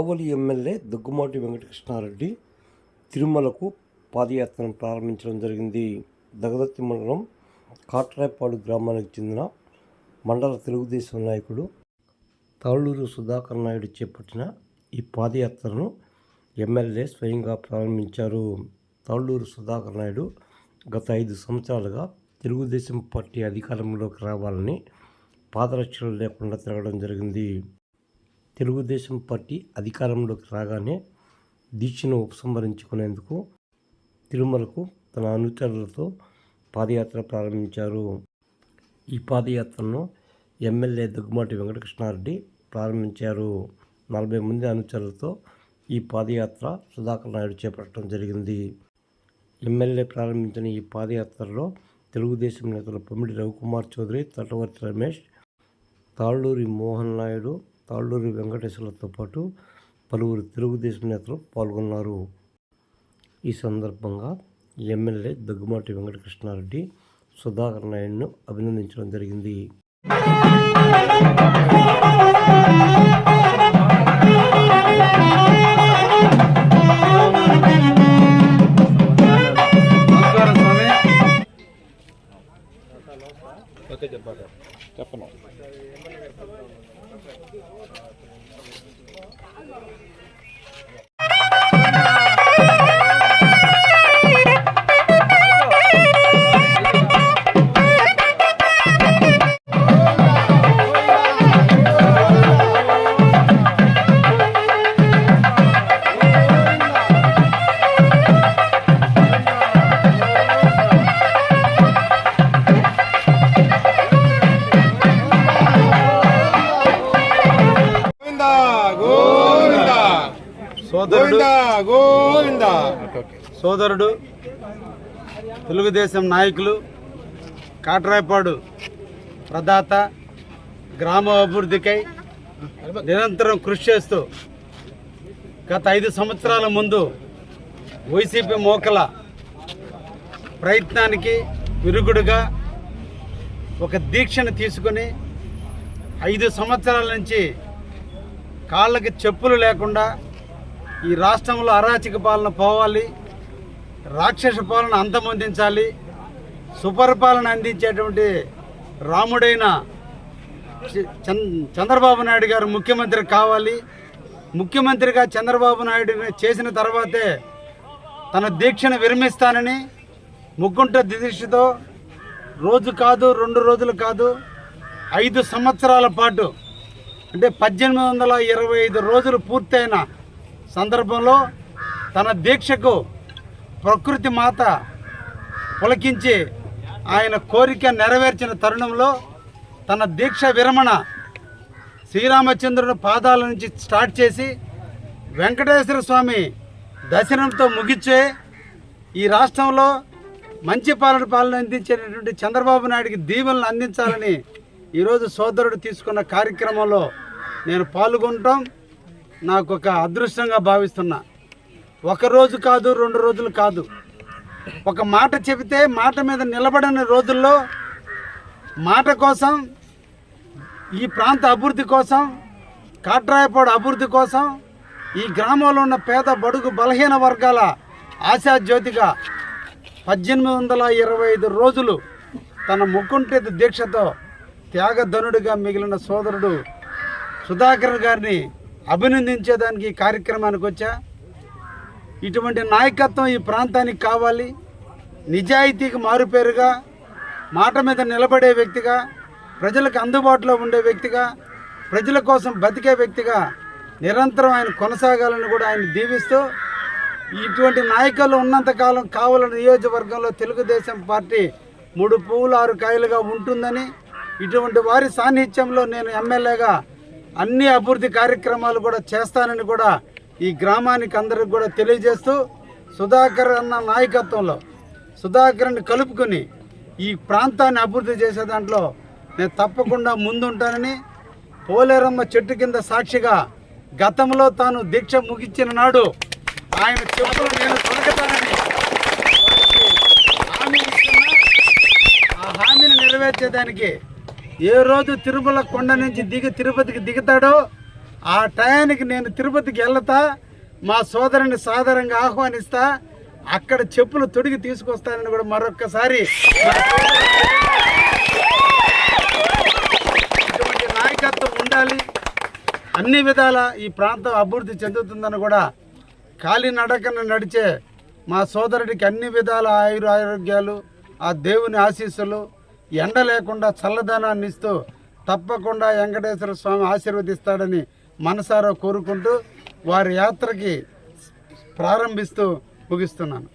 కావలి MLA Daggumati Venkatakrishna Reddy తిరుమలకు పాదయాత్రను ప్రారంభించడం జరిగింది. దగదత్తి మండలం కాట్రాయపాడు గ్రామానికి చెందిన మండల తెలుగుదేశం నాయకుడు తాళ్ళూరు సుధాకర్ నాయుడు చేపట్టిన ఈ పాదయాత్రను ఎమ్మెల్యే స్వయంగా ప్రారంభించారు. తాళ్ళూరు సుధాకర్ నాయుడు గత ఐదు సంవత్సరాలుగా తెలుగుదేశం పార్టీ అధికారంలోకి రావాలని పాదరక్షలు లేకుండా తిరగడం జరిగింది. తెలుగుదేశం పార్టీ అధికారంలోకి రాగానే దీక్షను ఉపసంహరించుకునేందుకు తిరుమలకు తన అనుచరులతో పాదయాత్ర ప్రారంభించారు. ఈ పాదయాత్రను ఎమ్మెల్యే దగ్గుమాటి వెంకటకృష్ణారెడ్డి ప్రారంభించారు. నలభై మంది అనుచరులతో ఈ పాదయాత్ర సుధాకర్ నాయుడు చేపట్టడం జరిగింది. ఎమ్మెల్యే ప్రారంభించిన ఈ పాదయాత్రలో తెలుగుదేశం నేతలు పొమ్మిడి రవికుమార్ చౌదరి తటవర్తి రమేష్ తాళ్ళూరి మోహన్ నాయుడు తాళ్ళూరి వెంకటేశ్వర్లతో పాటు పలువురు తెలుగుదేశం నేతలు పాల్గొన్నారు. ఈ సందర్భంగా ఎమ్మెల్యే దగ్గుమాటి వెంకటకృష్ణారెడ్డి సుధాకర్ నాయుడును అభినందించడం జరిగింది. సోదరుడు. సోదరుడు తెలుగుదేశం నాయకులు కాట్రాయపాడు ప్రదాత గ్రామ అభివృద్ధికై నిరంతరం కృషి చేస్తూ గత ఐదు సంవత్సరాల ముందు వైసీపీ మోకల ప్రయత్నానికి విరుగుడుగా ఒక దీక్షను తీసుకొని ఐదు సంవత్సరాల నుంచి కాళ్ళకి చెప్పులు లేకుండా ఈ రాష్ట్రంలో అరాచక పాలన పోవాలి రాక్షస పాలన అంతమొందించాలి సుపరిపాలన అందించేటువంటి రాముడైన చంద్- చంద్రబాబు నాయుడు గారు ముఖ్యమంత్రి కావాలి. ముఖ్యమంత్రిగా చంద్రబాబు నాయుడు చేసిన తర్వాతే తన దీక్షను విరమిస్తానని ముగ్గుంట దీక్షతో రోజు కాదు రెండు రోజులు కాదు ఐదు సంవత్సరాల పాటు అంటే పద్దెనిమిది వందల ఇరవై ఐదు రోజులు పూర్తయిన సందర్భంలో తన దీక్షకు ప్రకృతి మాత పులకించి ఆయన కోరిక నెరవేర్చిన తరుణంలో తన దీక్ష విరమణ శ్రీరామచంద్రుని పాదాల నుంచి స్టార్ట్ చేసి వెంకటేశ్వర స్వామి దర్శనంతో ముగించే ఈ రాష్ట్రంలో మంచి పాలన పాలన అందించేటటువంటి చంద్రబాబు నాయుడికి దీవెనలు అందించాలని ఈరోజు సోదరుడు తీసుకున్న కార్యక్రమంలో నేను పాల్గొనటం నాకు ఒక అదృష్టంగా భావిస్తున్నా. ఒక రోజు కాదు రెండు రోజులు కాదు. ఒక మాట చెబితే మాట మీద నిలబడిన రోజుల్లో మాట కోసం ఈ ప్రాంత అభివృద్ధి కోసం కాట్రాయపాడు అభివృద్ధి కోసం ఈ గ్రామంలో ఉన్న పేద బడుగు బలహీన వర్గాల ఆశాజ్యోతిగా పద్దెనిమిది వందల ఇరవై ఐదు రోజులు తన ముక్కుంటి దీక్షతో త్యాగధనుడిగా మిగిలిన సోదరుడు సుధాకర్ గారిని అభినందించేదానికి ఈ కార్యక్రమానికి వచ్చా? ఇటువంటి నాయకత్వం ఈ ప్రాంతానికి కావాలి. నిజాయితీకి మారుపేరుగా మాట మీద నిలబడే వ్యక్తిగా ప్రజలకు అందుబాటులో ఉండే వ్యక్తిగా ప్రజల కోసం బతికే వ్యక్తిగా నిరంతరం ఆయన కొనసాగాలని కూడా ఆయన దీవిస్తూ ఇటువంటి నాయకులు ఉన్నంతకాలం కావాల నియోజకవర్గంలో తెలుగుదేశం పార్టీ మూడు పువ్వులు ఆరు కాయలుగా ఉంటుందని ఇటువంటి వారి సాన్నిధ్యంలో నేను ఎమ్మెల్యేగా అన్ని అభివృద్ధి కార్యక్రమాలు కూడా చేస్తానని కూడా ఈ గ్రామానికి అందరికి కూడా తెలియజేస్తూ సుధాకర్ అన్న నాయకత్వంలో సుధాకర్ని కలుపుకొని ఈ ప్రాంతాన్ని అభివృద్ధి చేసే దాంట్లో నేను తప్పకుండా ముందుంటానని పోలేరమ్మ చెట్టు కింద సాక్షిగా గతంలో తాను దీక్ష ముగించిన నాడు ఆయన చెప్పులు నేను తొలగతానని హామీ ఇస్తున్నా. ఆ హామీని నెరవేర్చేదానికి ఏ రోజు తిరుమల కొండ నుంచి దిగి తిరుపతికి దిగుతాడో ఆ టయానికి నేను తిరుపతికి వెళ్తా మా సోదరుని సాధారణంగా ఆహ్వానిస్తా అక్కడ చెప్పులు తొడిగి తీసుకొస్తానని కూడా మరొక్కసారి ఇటువంటి నాయకత్వం ఉండాలి. అన్ని విధాల ఈ ప్రాంతం అభివృద్ధి చెందుతుందని కూడా కాలినడకన నడిచే మా సోదరుడికి అన్ని విధాల ఆయుర ఆరోగ్యాలు ఆ దేవుని ఆశీస్సులు ఎండ లేకుండా చల్లదనాన్ని ఇస్తూ తప్పకుండా వెంకటేశ్వర స్వామి ఆశీర్వదిస్తాడని మనసారా కోరుకుంటూ వారి యాత్రకి ప్రారంభిస్తూ ముగిస్తున్నాను.